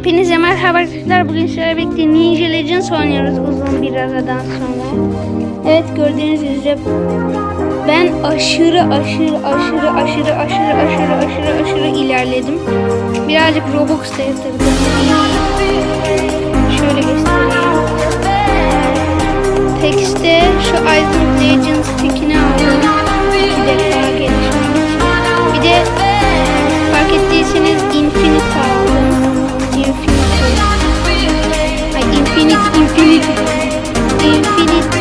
Hepinize merhaba arkadaşlar. Bugün sizlerle birlikte Ninja Legends oynuyoruz uzun bir aradan sonra. Evet gördüğünüz üzere ben aşırı aşırı aşırı aşırı aşırı aşırı aşırı aşırı ilerledim. Birazcık Robux da yatırdım. Şöyle göstereyim. Text'te şu Island Legends tikini aldım. Infinite, infinite, infinite.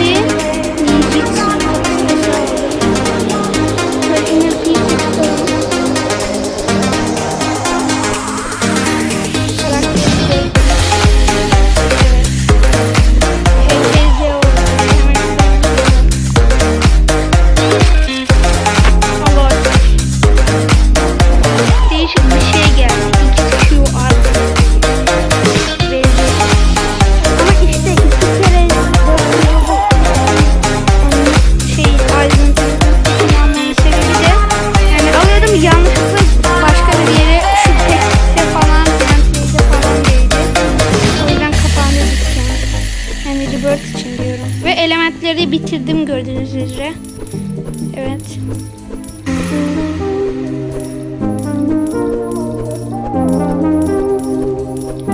Yani rebirth için diyorum. Ve elementleri bitirdim gördüğünüz üzere. Evet.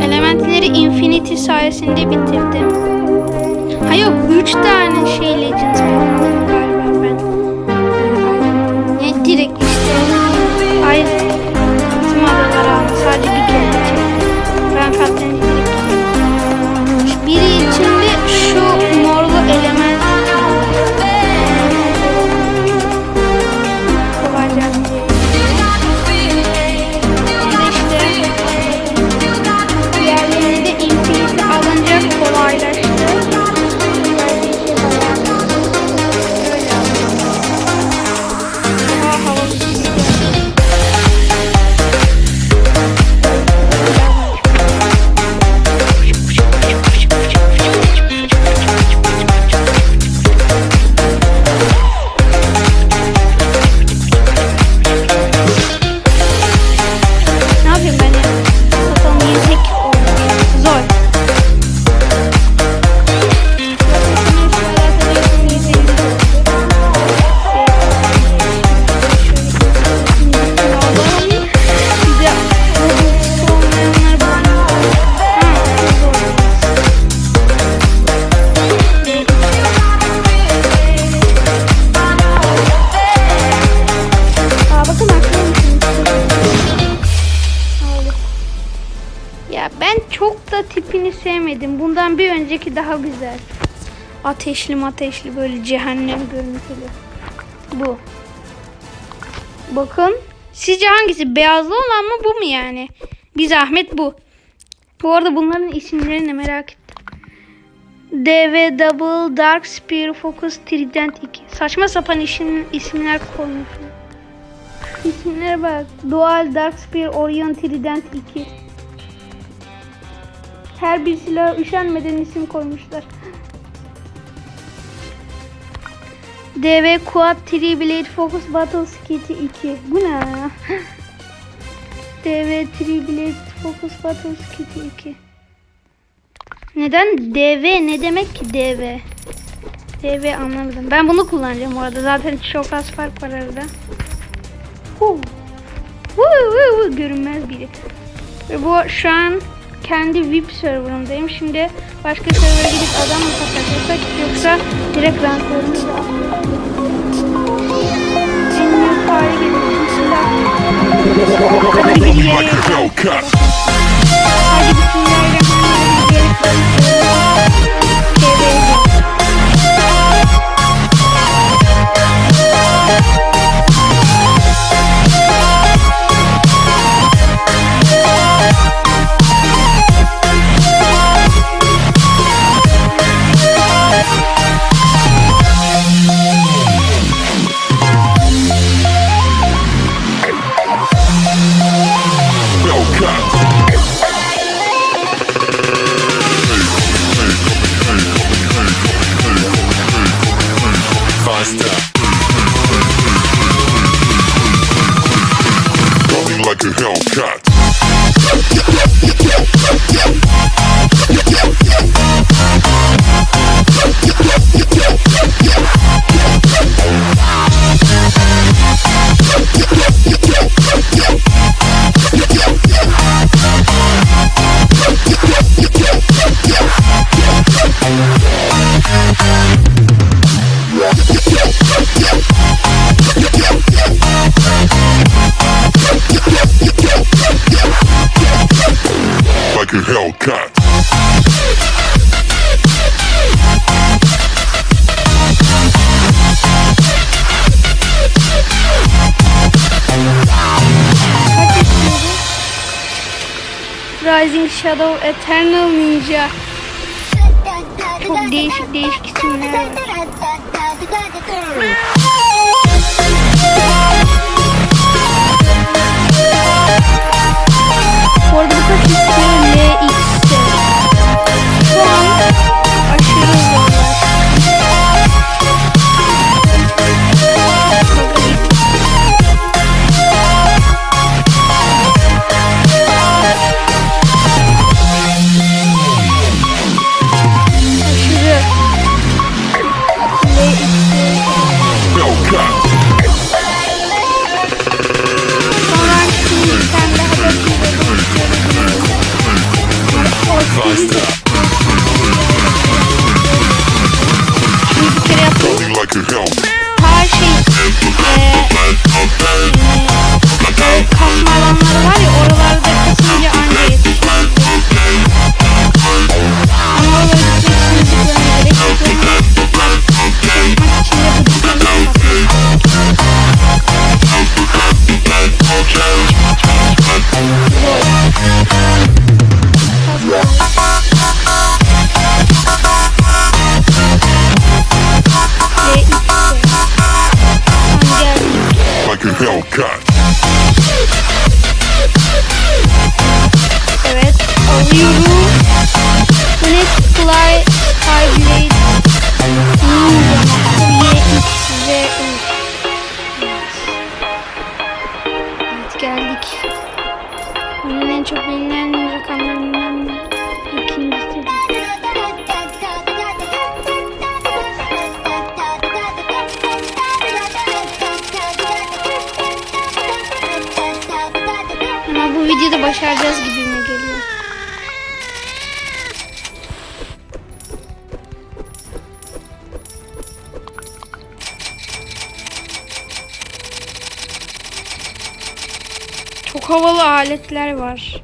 Elementleri Infinity sayesinde bitirdim. Ha yok 3 tane şey Legends aldım daha güzel. Ateşli ateşli böyle cehennem görüntülü. Bu. Bakın. Sizce hangisi? Beyazlı olan mı bu mu yani? Bir zahmet bu. Bu arada bunların isimlerini merak ettim. DV Double Dark Spear Focus Trident 2. Saçma sapan isim, isimler koymuşlar. İsimlere bak. Dual Dark Spear Orion Trident 2. Her bir silaha üşenmeden isim koymuşlar. DV Quad 3 Blade Focus Battle Skit 2. Bu ne? DV 3 Blade Focus Battle Skit 2. Neden DV? Ne demek ki DV? DV anlamadım. Ben bunu kullanacağım orada. Zaten çok az fark var arada. Huu. Huu, huu, huu. Görünmez biri. Ve bu şu an kendi VIP serverındayım. Şimdi başka server'a gidip adam mı kapatırsak yoksa direkt. Hadi bir yere Microphone cut. Hadi bismillahirrahmanirrahim. Shadow Eternal Ninja. Çok değişik değişik isimler var. to help. alıyorum. Connect Fly High Blade. X ve Evet geldik. Bunun en çok bilinen rakamlarından ikincisi. Ama bu videoda başaracağız Çok havalı aletler var.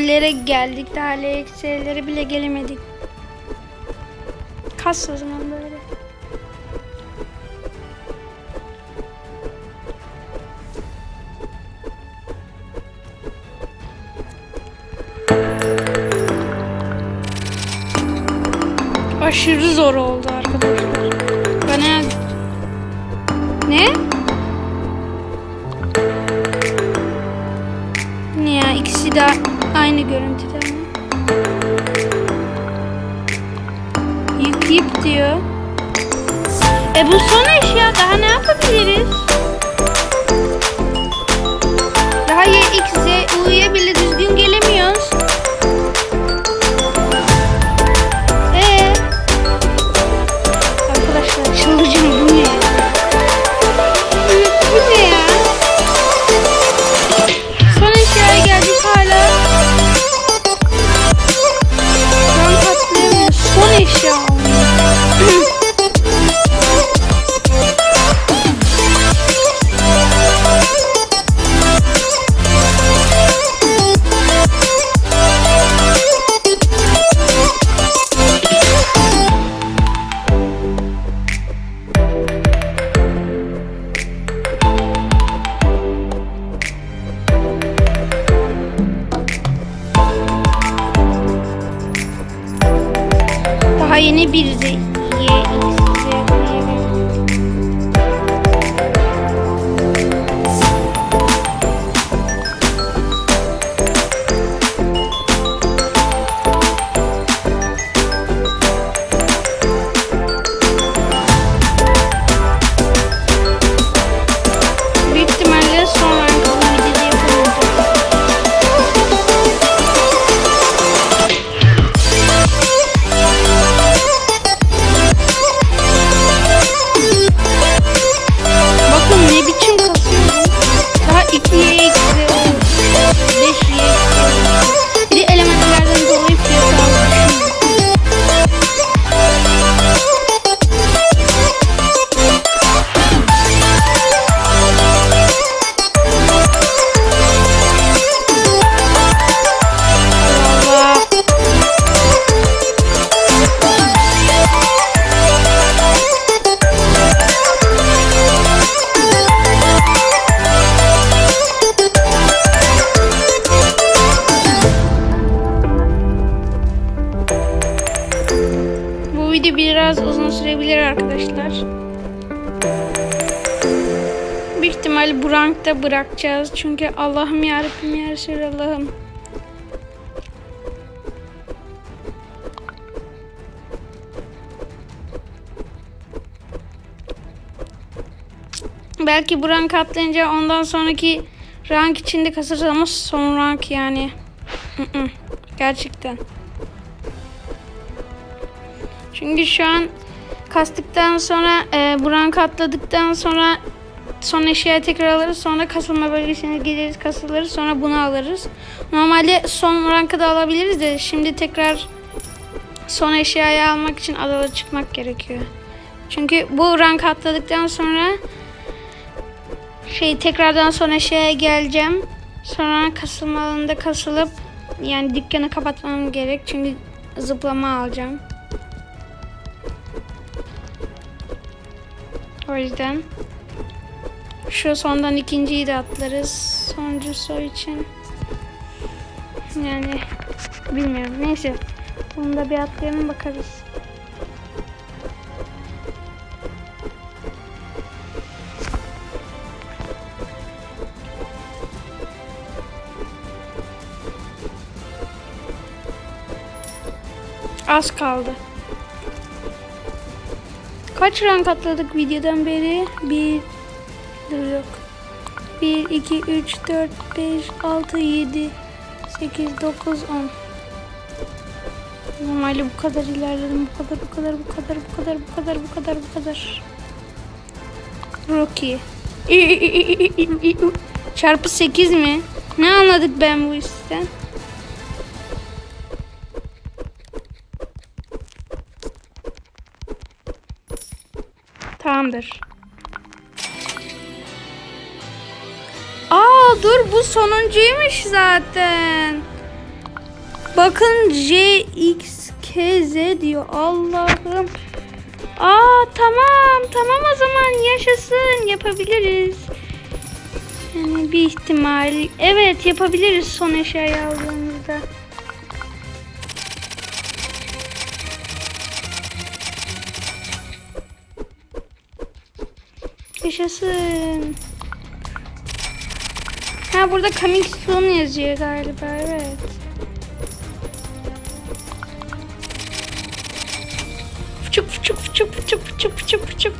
gollere geldik de hala bile gelemedik. Kas o zaman böyle. Aşırı zor oldu arkadaşlar. yeni bir Kiki. Biraz uzun sürebilir arkadaşlar. Büyük ihtimalle bu rankta bırakacağız. Çünkü Allah'ım yarabbim ya Resulallah'ım. Belki bu rank atlayınca ondan sonraki rank içinde kasarız ama son rank yani. Gerçekten. Çünkü şu an kastıktan sonra e, bu rank atladıktan sonra son eşyayı tekrar alırız. Sonra kasılma bölgesine gideriz kasılırız. Sonra bunu alırız. Normalde son rankı da alabiliriz de şimdi tekrar son eşyayı almak için adalara çıkmak gerekiyor. Çünkü bu rank atladıktan sonra şey tekrardan son eşyaya geleceğim. Sonra kasılma alanında kasılıp yani dükkanı kapatmam gerek. Çünkü zıplama alacağım. O yüzden şu sondan ikinciyi de atlarız. Sonuncu soy için. Yani bilmiyorum. Neyse. Bunu da bir atlayalım bakarız. Az kaldı. Kaç rank atladık videodan beri? Bir dur yok. 1, 2, 3, 4, 5, 6, 7, 8, 9, 10. Normalde bu kadar ilerledim. Bu kadar, bu kadar, bu kadar, bu kadar, bu kadar, bu kadar, bu kadar. Rocky. Çarpı 8 mi? Ne anladık ben bu işten? Tamamdır. Aa dur bu sonuncuymuş zaten. Bakın J X K Z diyor. Allah'ım. Aa tamam tamam o zaman yaşasın yapabiliriz. Yani bir ihtimal. Evet yapabiliriz son eşyayı aldığımızda. yaşasın. Ha burada coming soon yazıyor galiba evet. Fıçık fıçık fıçık fıçık fıçık fıçık fıçık.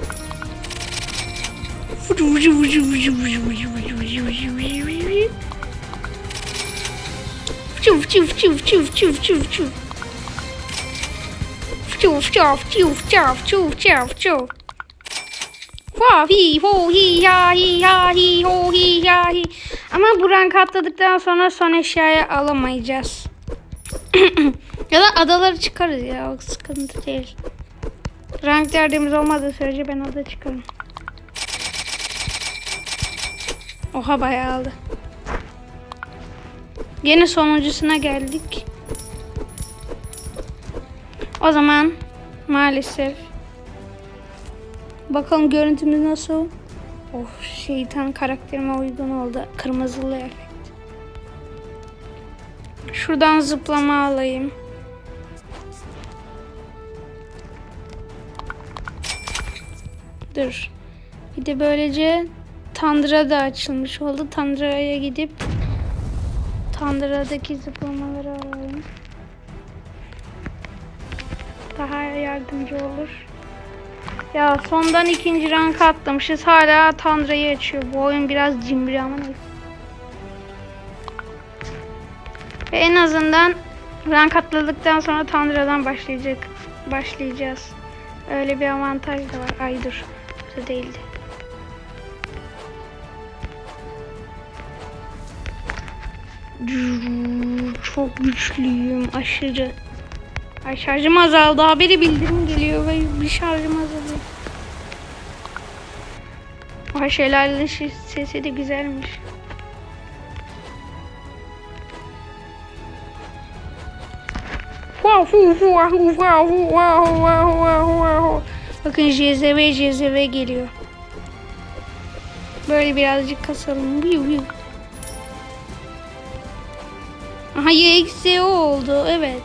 Fıçık fıçık fıçık fıçık fıçık fıçık fıçık. Fıçık fıçık fıçık fıçık fıçık fıçık fıçık. Ha hi ho hi ya hi ha hi ho hi ya hi. Ama bu rank atladıktan sonra son eşyayı alamayacağız. ya da adaları çıkarız ya o sıkıntı değil. Rank derdimiz olmadığı sürece ben ada çıkarım. Oha bayağı aldı. Yine sonuncusuna geldik. O zaman maalesef Bakalım görüntümüz nasıl? Of şeytan karakterime uygun oldu. Kırmızılı efekt. Şuradan zıplama alayım. Dur. Bir de böylece Tandıra da açılmış oldu. Tandıra'ya gidip Tandıra'daki zıplamaları alayım. Daha yardımcı olur. Ya sondan ikinci rank atlamışız. Hala Tandra'yı açıyor. Bu oyun biraz cimri ama neyse. Ve en azından rank atladıktan sonra Tandra'dan başlayacak. Başlayacağız. Öyle bir avantaj da var. Ay dur. Bu değildi. Çok güçlüyüm. Aşırı. Ay şarjım azaldı. Haberi bildirim geliyor ve bir şarjım azalıyor. Hu, wow, wow, wow, wow. Bakın JZV JZV geliyor. Böyle birazcık kasalım. Aha YXO oldu evet.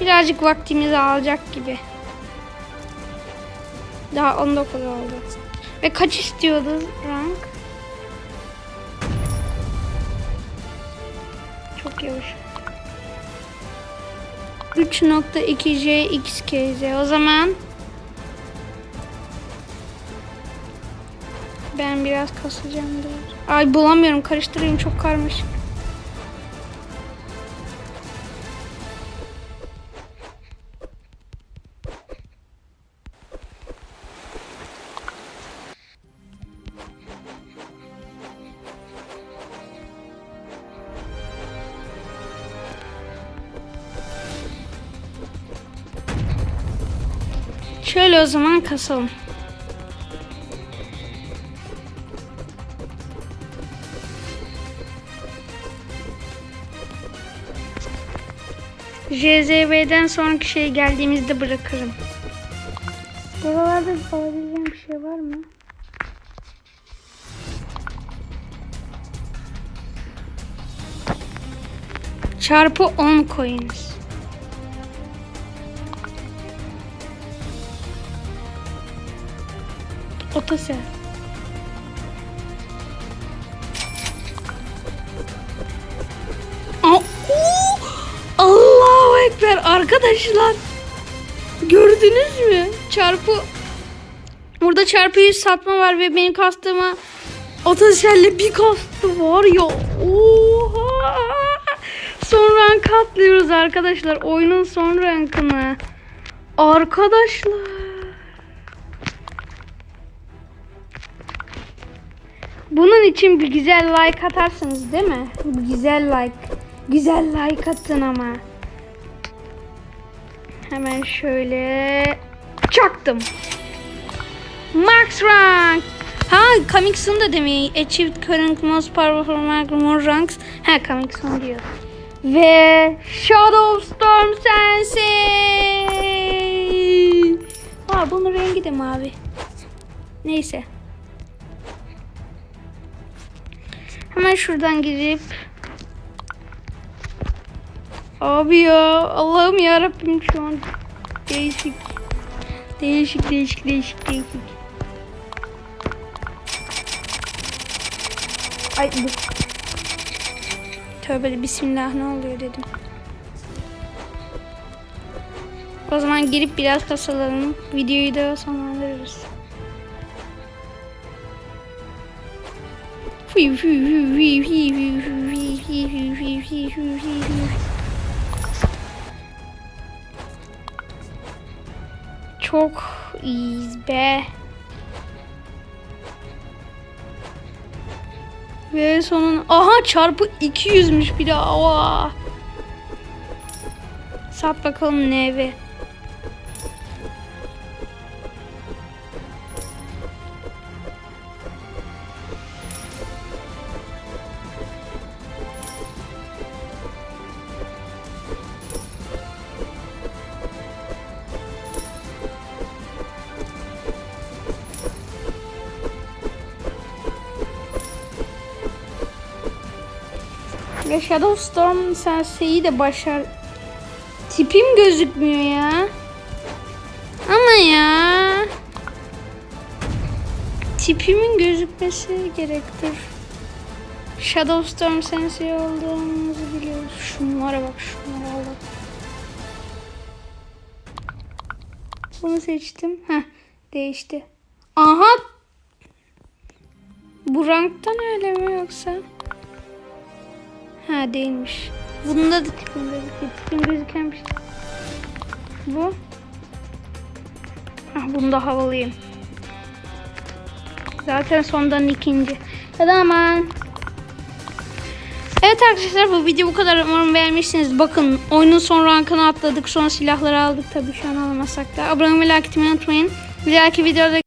Birazcık vaktimizi alacak gibi. Daha 19 oldu. Ve kaç istiyordu rank? Çok yavaş. 3.2J XKZ. O zaman ben biraz kasacağımdır. Ay bulamıyorum. Karıştırayım. Çok karmaşık. Kasalım. JZB'den sonraki şey geldiğimizde bırakırım. Buralarda alabileceğim bir şey var mı? Çarpı 10 coins. Oo! Allahu Ekber arkadaşlar. Gördünüz mü? Çarpı Burada çarpı 100 satma var ve benim kastığıma otoselle bir kastı var ya. Oha! Son rank atlıyoruz arkadaşlar. Oyunun son rankını. Arkadaşlar. Bunun için bir güzel like atarsınız değil mi? Güzel like. Güzel like atın ama. Hemen şöyle çaktım. Max rank. Ha coming da demeyi. Achieved current most powerful more ranks. Ha coming diyor. Ve Shadow Storm Sensei. Ha bunun rengi de mavi. Neyse. Hemen şuradan girip Abi ya Allah'ım ya Rabbim şu an değişik değişik değişik değişik değişik. Ay bu. Tövbe bismillah ne oluyor dedim. O zaman girip biraz kasalalım. Videoyu da sonlandırırız. Çok iyiyiz be. Ve sonun aha çarpı 200'müş bir daha. Oha. Sat bakalım ne evi. Ve Shadow Storm Sensei'yi de başar. Tipim gözükmüyor ya. Ama ya. Tipimin gözükmesi gerektir. Shadow Storm Sensei olduğumuzu biliyoruz. Şunlara bak şunlara bak. Bunu seçtim. Heh değişti. Aha. Bu ranktan öyle mi yoksa? Ha değilmiş. Bunda da tipim gözüküyor. Tipim gözüken bir şey. Bu. Ah bunda havalıyım. Zaten sondan ikinci. Ya da aman. Evet arkadaşlar bu video bu kadar. Umarım beğenmişsiniz. Bakın oyunun son rankını atladık. Sonra silahları aldık. Tabii şu an alamasak da. Abone olmayı, like etmeyi unutmayın. Bir dahaki videoda